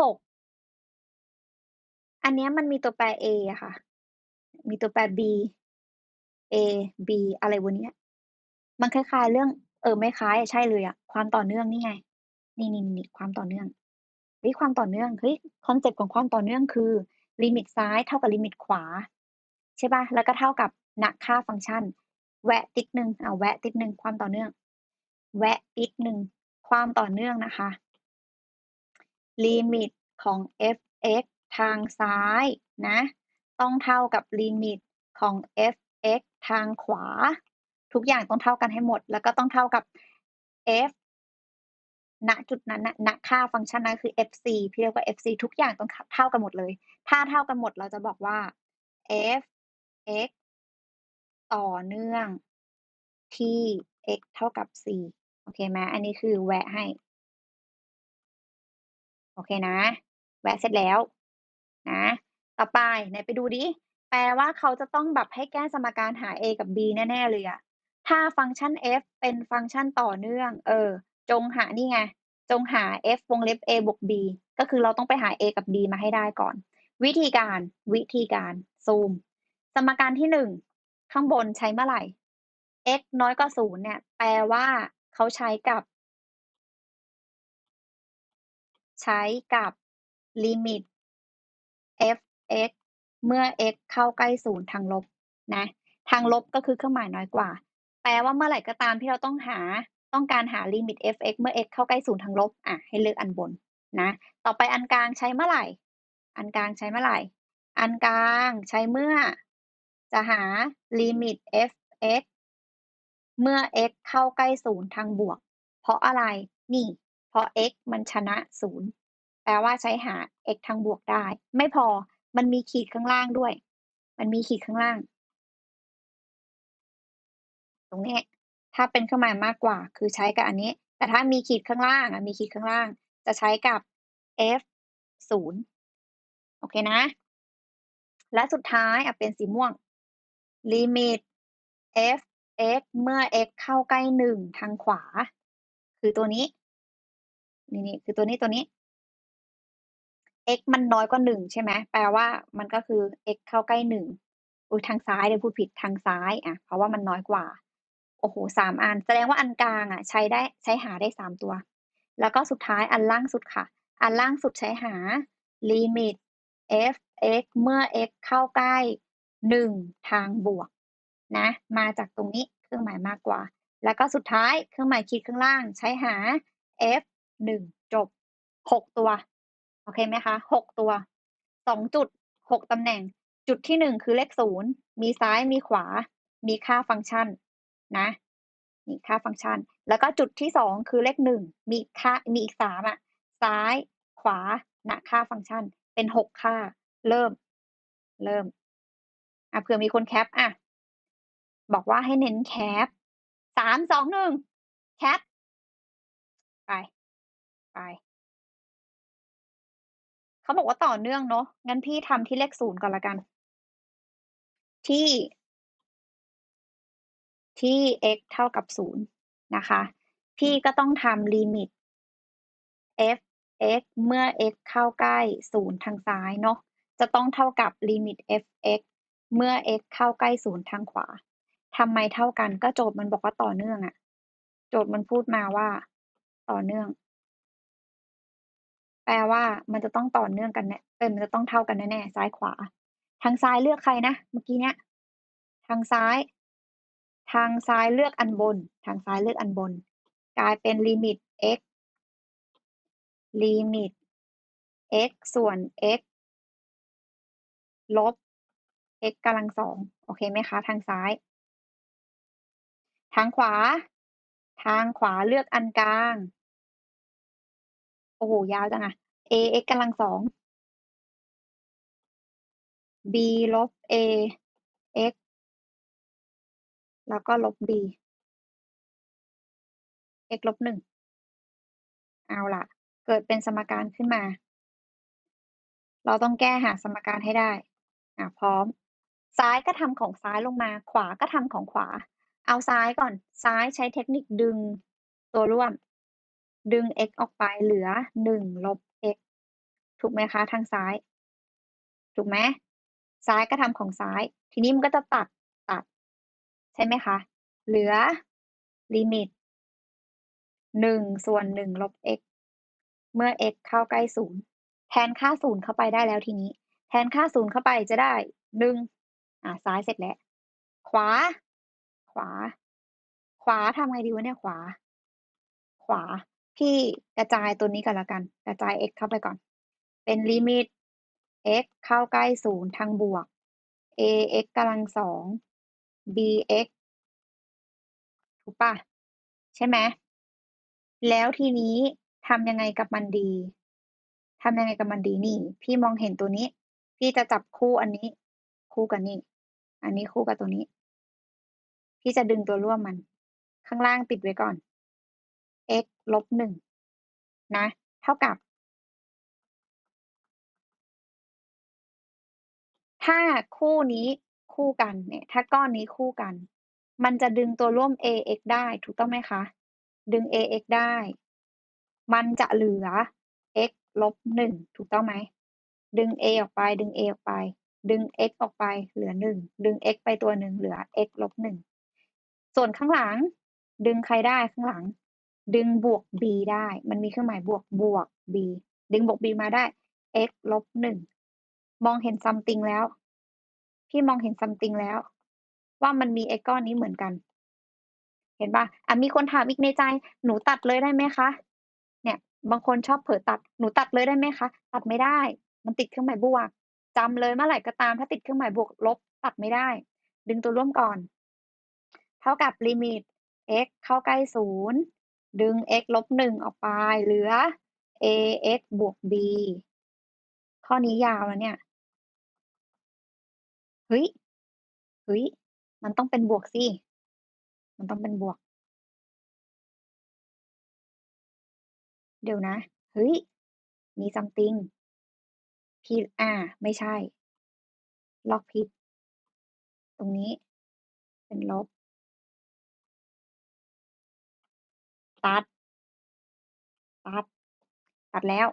หก อันเนี้ยมันมีตัวแปร a อะค่ะ มีตัวแปร b a b อะไรวะเนี้ย มันคล้ายๆ เรื่อง เออไม่คล้ายใช่เลยอะความต่อเนื่องนี่ไง นี่ๆๆความต่อเนื่องเฮ้ยความต่อเนื่องเฮ้ยคอนเซปต์ของความต่อเนื่องคือลิมิตซ้ายเท่ากับลิมิตขวา ใช่เปล่าแล้วก็เท่ากับณค่าฟังก์ชัน แวะติ๊กหนึ่งอ้าแวะติ๊กหนึ่งความต่อเนื่อง แวะติ๊กหนึ่งความต่อเนื่องนะคะ ลิมิตของ f(x) ทางซ้ายนะ ต้องเท่ากับลิมิตของ f(x) ทางขวา ทุกอย่างต้องเท่ากันให้หมด แล้วก็ต้องเท่ากับ f ณจุดนั้นนะณค่าฟังก์ชันนั้นคือ fc ที่เรียกว่า fc ทุกอย่างต้องเท่ากันหมดเลย ถ้าเท่ากันหมดเราจะบอกว่า f(x) ต่อเนื่องที่ x เท่ากับ c โอเคไหมอันนี้คือแวะให้ โอเคนะ แวะเสร็จแล้วนะ ต่อไปไหนไปดูดิ แปลว่าเขาจะต้องแบบให้แก้สมการหา a กับ b แน่ ๆ เลยอะถ้าฟังก์ชัน f เป็นฟังก์ชันต่อเนื่อง เออ จงหานี่ไง จงหา f วงเล็บ a บวก b ก็คือเราต้องไปหา a กับ b มาให้ได้ก่อน วิธีการวิธีการซูม สมการที่1ข้างบนใช้เมื่อไหร่ x น้อยกว่า0เนี่ย แปลว่าเขาใช้กับ ใช้กับลิมิต f(x) เมื่อ x เข้าใกล้0ทางลบนะ ทางลบก็คือเครื่องหมายน้อยกว่า แปลว่าเมื่อไหร่ก็ตามที่เราต้องหาต้องการหาลิมิต f(x) เมื่อ x เข้าใกล้0ทางลบอะให้เลือกอันบนนะ ต่อไปอันกลางใช้เมื่อไหร่ อันกลางใช้เมื่อไหร่ อันกลางใช้เมื่อ จะหาลิมิต f(x) เมื่อ x เข้าใกล้0ทางบวก เพราะอะไรนี่ เพราะ x มันชนะ 0 แปลว่าใช้หา x ทางบวกได้ ไม่พอมันมีขีดข้างล่างด้วย มันมีขีดข้างล่าง ตรงนี้ถ้าเป็นเครื่องหมายมากกว่า คือใช้กับอันนี้ แต่ถ้ามีขีดข้างล่างอะมีขีดข้างล่าง จะใช้กับ f 0โอเคนะ และสุดท้ายอะเป็นสีม่วงลิมิต f(x) เมื่อ x เข้าใกล้1ทางขวา คือตัวนี้ นี่ๆคือตัวนี้ตัวนี้ x มันน้อยกว่า1ใช่ไหมแปลว่ามันก็คือ x เข้าใกล้1อุ๊ยทางซ้ายเลยพูดผิดทางซ้ายอะ เพราะว่ามันน้อยกว่า โอ้โฮ3อัน แสดงว่าอันกลางอะ ใช้ได้ใช้หาได้3ตัว แล้วก็สุดท้ายอันล่างสุดค่ะ อันล่างสุดใช้หาลิมิต f(x) เมื่อ x เข้าใกล้1ทางบวก นะ มาจากตรงนี้เครื่องหมายมากกว่า แล้วก็สุดท้ายเครื่องหมายขีดข้างล่าง ใช้หา f 1จบ6ตัว โอเคไหมคะ6ตัว2จุด6ตำแหน่ง จุดที่1คือเลข0มีซ้ายมีขวา มีค่าฟังก์ชันนะนี่ค่าฟังก์ชัน แล้วก็จุดที่2คือเลข1มีค่ามีอีก3อะซ้ายขวาณค่าฟังก์ชัน เป็น6ค่า เริ่ม เริ่มอะเผื่อมีคนแคปอะบอกว่าให้เน้นแคป3 2 1แคป ไป เขาบอกว่าต่อเนื่องเนาะ งั้นพี่ทำที่เลข0ก่อนล้วกัน ที่ ที่ x เท่ากับ0นย์นะคะ พี่ก็ต้องทำลิมิต f(x) เมื่อ x เข้าใกล้0ทางซ้ายเนาะ จะต้องเท่ากับลิมิต f(x) เมื่อ x เข้าใกล้0ทางขวาทำไมเท่ากันก็โจทย์มันบอกว่าต่อเนื่องอะโจทย์มันพูดมาว่า ต่อเนื่อง แปลว่ามันจะต้องต่อเนื่องกันแน่เอ๊ยมันจะต้องเท่ากันแน่ๆซ้ายขวา ทางซ้ายเลือกใครนะ เมื่อกี้เนี้ย ทางซ้าย ทางซ้ายเลือกอันบน ทางซ้ายเลือกอันบน กลายเป็นลิมิต x ลิมิต x ส่วน x ลบ x กำลัง2โอเคไหมคะ ทางซ้าย ทางขวา ทางขวาเลือกอันกลาง โอ้โฮ ยาวจังอะ ax กำลัง 2 b ลบ a x แล้วก็ลบ b x ลบ 1 เอาล่ะ เกิดเป็นสมการขึ้นมา เราต้องแก้หาสมการให้ได้อะพร้อม ซ้ายก็ทำของซ้ายลงมา ขวาก็ทำของขวา เอาซ้ายก่อน ซ้ายใช้เทคนิคดึงตัวร่วม ดึง x ออกไปเหลือ1ลบ x ถูกไหมคะทางซ้าย ถูกไหมซ้ายก็ทำของซ้าย ทีนี้มันก็จะตัดตัด ใช่ไหมคะ เหลือลิมิต1ส่วน1ลบ x เมื่อ x เข้าใกล้0แทนค่า0เข้าไปได้แล้วทีนี้ แทนค่า0เข้าไปจะได้1อ่าซ้ายเสร็จแล้ว ขวา ขวา ขวาทำไงดีวะเนี่ยขวา ขวา พี่กระจายตัวนี้ก่อนแล้วกัน กระจาย x เข้าไปก่อน เป็นลิมิต x เข้าใกล้0ทางบวก ax กำลัง2 bx ถูกปล่าใช่ไหมแล้วทีนี้ทำยังไงกับมันดีทำยังไงกับมันดีนี่ พี่มองเห็นตัวนี้ พี่จะจับคู่อันนี้ คู่กับนี่ อันนี้คู่กับตัวนี้ พี่จะดึงตัวร่วมมัน ข้างล่างติดไว้ก่อน x ลบ1นะ เท่ากับ ถ้าคู่นี้คู่กันเนี่ย ถ้าก้อนนี้คู่กัน มันจะดึงตัวร่วม ax ได้ถูกต้องไหมคะ ดึง ax ได้ มันจะเหลือ x ลบ1ถูกต้องไหม ดึง a ออกไป ดึง a ออกไป ดึง x ออกไปเหลือ1ดึง x ไปตัวหนึ่งเหลือ x ลบ1ส่วนข้างหลัง ดึงใครได้ข้างหลัง ดึงบวก b ได้ มันมีเครื่องหมายบวกบวก b ดึงบวก b มาได้ x ลบ1มองเห็น something แล้ว พี่มองเห็น something แล้ว ว่ามันมีไอ้ก้อนนี้เหมือนกัน เห็นปล่าอ่ามีคนถามอีกในใจ หนูตัดเลยได้ไหมคะ เนี่ย บางคนชอบเผลอตัด หนูตัดเลยได้ไหมคะ ตัดไม่ได้ มันติดเครื่องหมายบวกจำเลยเมื่อไหร่ก็ตาม ถ้าติดเครื่องหมายบวกลบ ตัดไม่ได้ ดึงตัวร่วมก่อน เท่ากับลิมิต x เข้าใกล้0 ดึง x ลบ1ออกไป เหลือ ax บวก b ข้อนี้ยาวนะเนี่ย เฮ้ย เฮ้ย มันต้องเป็นบวกสิ มันต้องเป็นบวก เดี๋ยวนะ เฮ้ย มี something ผิดอาไม่ใช่ ล็อกผิดตรงนี้ เป็นลบ ตัด ตัด ตัดแล้ว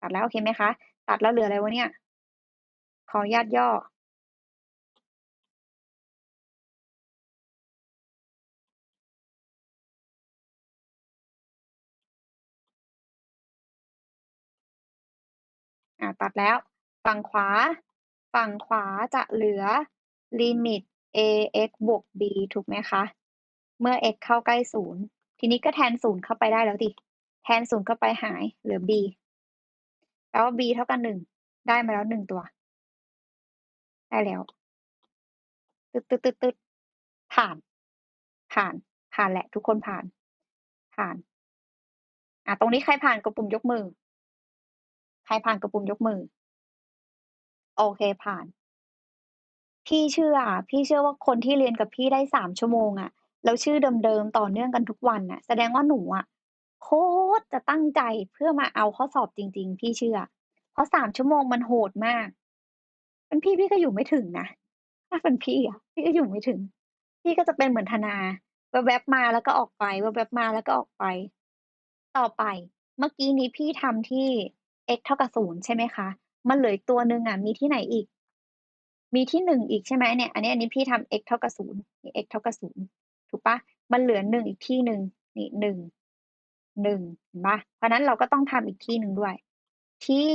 ตัดแล้วโอเคไหมคะ ตัดแล้วเหลืออะไรวะเนี่ย ขออนุญาตย่ออาตัดแล้ว ฝั่งขวา ฝั่งขวาจะเหลือลิมิต ax บวก b ถูกไหมคะ เมื่อ x เข้าใกล้0 ทีนี้ก็แทน0เข้าไปได้แล้วสิแทน0เข้าไปหายเหลือ b แปลว่า b เท่ากับ1ได้มาแล้ว1ตัว ได้แล้วตึ๊ดๆๆๆผ่าน ผ่าน ผ่านแหละ ทุกคนผ่าน ผ่าน อ่าตรงนี้ใครผ่านกดปุ่มยกมือ ใครผ่านกดปุ่มยกมือ โอเคผ่าน พี่เชื่อ พี่เชื่อว่าคนที่เรียนกับพี่ได้3ชั่วโมงอะ แล้วชื่อเดิม ๆ ต่อเนื่องกันทุกวันน่ะ แสดงว่าหนูอะโคตรจะตั้งใจเพื่อมาเอาข้อสอบจริง ๆ พี่เชื่อ เพราะ 3 ชั่วโมงมันโหดมาก เป็นพี่ พี่ก็อยู่ไม่ถึงนะ ถ้าเป็นพี่อะ พี่ก็อยู่ไม่ถึง พี่ก็จะเป็นเหมือนธนา แวบ ๆ มาแล้วก็ออกไป แวบ ๆ มาแล้วก็ออกไป ต่อไป เมื่อกี้นี้พี่ทำที่ x เท่ากับ 0 ใช่ไหมคะ มันเหลืออีกตัวหนึ่งอะ มีที่ไหนอีก มีที่ 1 อีกใช่ไหมเนี่ย อันนี้ อันนี้พี่ทำ x เท่ากับ0นี่ x เท่ากับ 0 ถูกปล่ามันเหลือ1อีกที่หนึ่งนี่1 1เห็นปล่าเพราะนั้นเราก็ต้องทำอีกที่หนึ่งด้วย ที่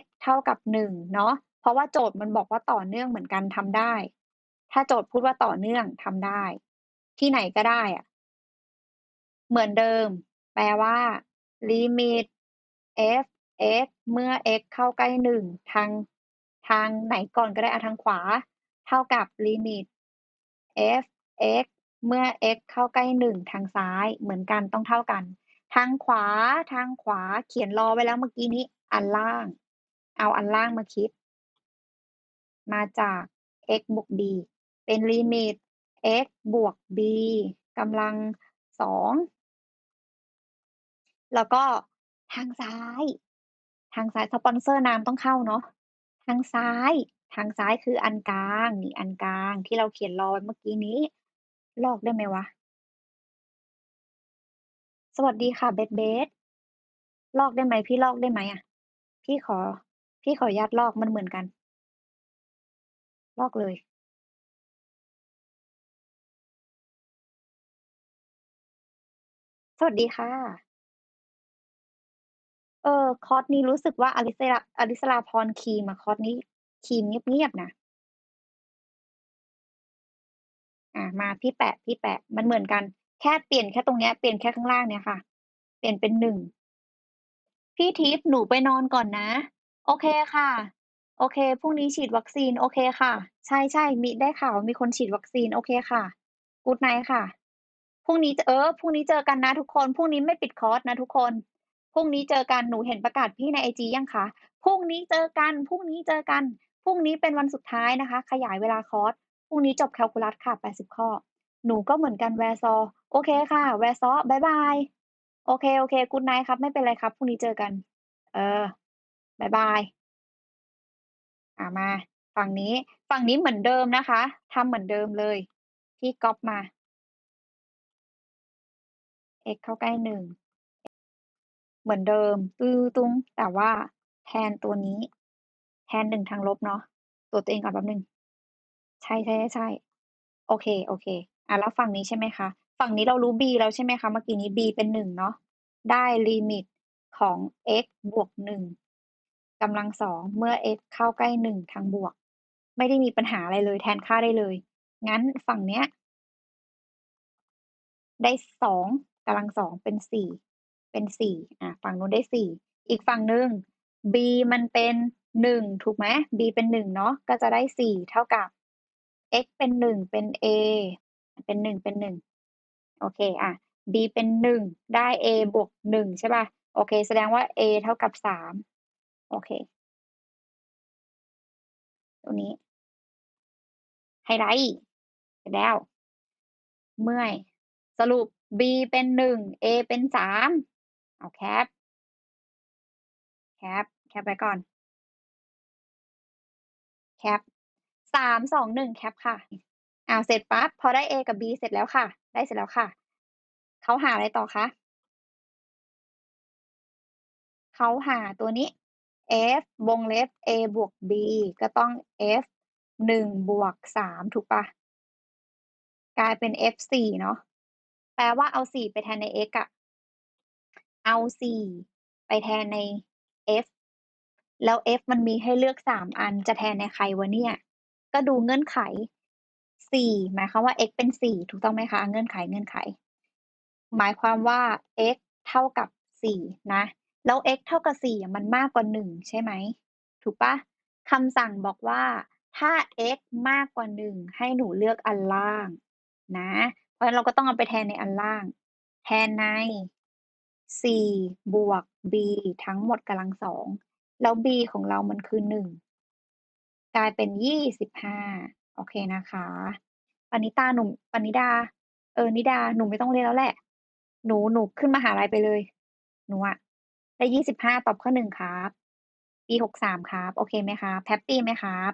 x เท่ากับ1เนาะเพราะว่าโจทย์มันบอกว่าต่อเนื่องเหมือนกันทำได้ ถ้าโจทย์พูดว่าต่อเนื่องทำได้ ที่ไหนก็ได้อะเหมือนเดิม แปลว่าลิมิต f x เมื่อ x เข้าใกล้1ทางทางไหนก่อนก็ได้อะทางขวา เท่ากับลิมิต f x เมื่อ x เข้าใกล้1ทางซ้ายเหมือนกันต้องเท่ากัน ทางขวาทางขวาเขียนรอไว้แล้วเมื่อกี้นี้ อันล่าง เอาอันล่างมาคิด มาจาก x บวก b เป็นลิมิต x บวก b กำลัง2แล้วก็ทางซ้าย ทางซ้ายสปอนเซอร์น้ำต้องเข้าเนาะทางซ้าย ทางซ้ายคืออันกลางนี่อันกลางที่เราเขียนรอไว้เมื่อกี้นี้ ลอกได้ไหมวะ?สวัสดีค่ะเบสๆลอกได้ไหมพี่ลอกได้ไหมอะ?พี่ขอ พี่ขออนุญาตลอกมันเหมือนกัน ลอกเลย สวัสดีค่ะ เออ คอร์สนี้รู้สึกว่าอลิสราอลิสราพรคีมอะคอร์สนี้คีมเงียบๆนะ อ่ามาพี่แปะพี่แปะมันเหมือนกัน แค่เปลี่ยนแค่ตรงเนี้ยเปลี่ยนแค่ข้างล่างเนี่ยค่ะ เปลี่ยนเป็น1พี่ทิพย์หนูไปนอนก่อนนะ โอเคค่ะ โอเคพรุ่งนี้ฉีดวัคซีน โอเคค่ะ ใช่ๆมีได้ข่าวมีคนฉีดวัคซีน โอเคค่ะ Good night ค่ะพรุ่งนี้เออพรุ่งนี้เจอกันนะทุกคนพรุ่งนี้ไม่ปิดคอร์สนะทุกคนพรุ่งนี้เจอกันหนูเห็นประกาศพี่ในไอจียังคะพรุ่งนี้เจอกันพรุ่งนี้เจอกันพรุ่งนี้เป็นวันสุดท้ายนะคะ ขยายเวลาคอร์ส พรุ่งนี้จบแคลคูลัสค่ะ 80 ข้อ หนูก็เหมือนกัน Wear-Saw โอเคค่ะ Wear-Saw บ๊ายบาย โอเคๆ Good night ครับ ไม่เป็นไรครับ พรุ่งนี้เจอกัน เออบ๊ายบาย อ่ามา ฝั่งนี้ ฝั่งนี้เหมือนเดิมนะคะ ทำเหมือนเดิมเลย พี่ก๊อบมา x เข้าใกล้1เหมือนเดิม ตื้อตุ้ง แต่ว่าแทนตัวนี้ แทน1ทางลบเนาะตรวจตัวเองก่อนแป๊บหนึ่ง ใช่ ๆ ๆ ๆ โอเค ๆอ่าแล้วฝั่งนี้ใช่ไหมคะ ฝั่งนี้เรารู้ b แล้วใช่ไหมคะ เมื่อกี้นี้ b เป็น 1 เนาะ ได้ลิมิตของ x บวก 1 กำลัง 2 เมื่อ x เข้าใกล้ 1 ทางบวก ไม่ได้มีปัญหาอะไรเลย แทนค่าได้เลย งั้นฝั่งเนี้ย ได้ 2 กำลัง 2 เป็น 4 เป็น 4อ่าฝั่งนู้นได้ 4 อีกฝั่งหนึ่ง b มันเป็น 1 ถูกไหม b เป็น 1 เนาะ ก็จะได้ 4 เท่ากับ x เป็น 1 เป็น a เป็น 1 เป็น 1 โอเคอ่า b เป็น 1 ได้ a บวก 1 ใช่เปล่าโอเค แสดงว่า a เท่ากับ 3 โอเคตรงนี้ ไฮไลต์เสร็จแล้ว เมื่อย สรุป b เป็น 1 a เป็น 3 เอาแคป แคป แคปไว้ก่อน แคป 3 2 1แคปค่ะอ้าวเสร็จปั๊บพอได้ a กับ b เสร็จแล้วค่ะ ได้เสร็จแล้วค่ะ เขาหาอะไรต่อคะเขาหาตัวนี้ f วงเล็บ a บวก b ก็ต้อง f 1บวก3ถูกปล่า?กลายเป็น f 4เนาะแปลว่าเอา4ไปแทนใน x อะเอา4ไปแทนใน f แล้ว f มันมีให้เลือก3อันจะแทนในใครวะเนี่ย ก็ดูเงื่อนไข4หมายความว่า x เป็น4ถูกต้องไหมคะ เงื่อนไขๆหมายความว่า x เท่ากับ4นะ แล้ว x เท่ากับ4อะมันมากกว่า1ใช่ไหม ถูกปล่า?คำสั่งบอกว่า ถ้า x มากกว่า1ให้หนูเลือกอันล่างนะ เพราะฉะนั้นเราก็ต้องเอาไปแทนในอันล่าง แทนใน 4 บวก b ทั้งหมดกำลัง2แล้ว b ของเรามันคือ 1 กลายเป็นยี่สิบห้าโอเคนะคะปณิตาหนุ่มปณิดา เออนิดาหนูไม่ต้องเรียนแล้วแหละ หนูหนูขึ้นมหาลัยไปเลย หนูอะได้ยี่สิบห้าตอบข้อหนึ่งครับ ปีหกสามครับ โอเคไหมครับแฮปปี้ไหมครับ?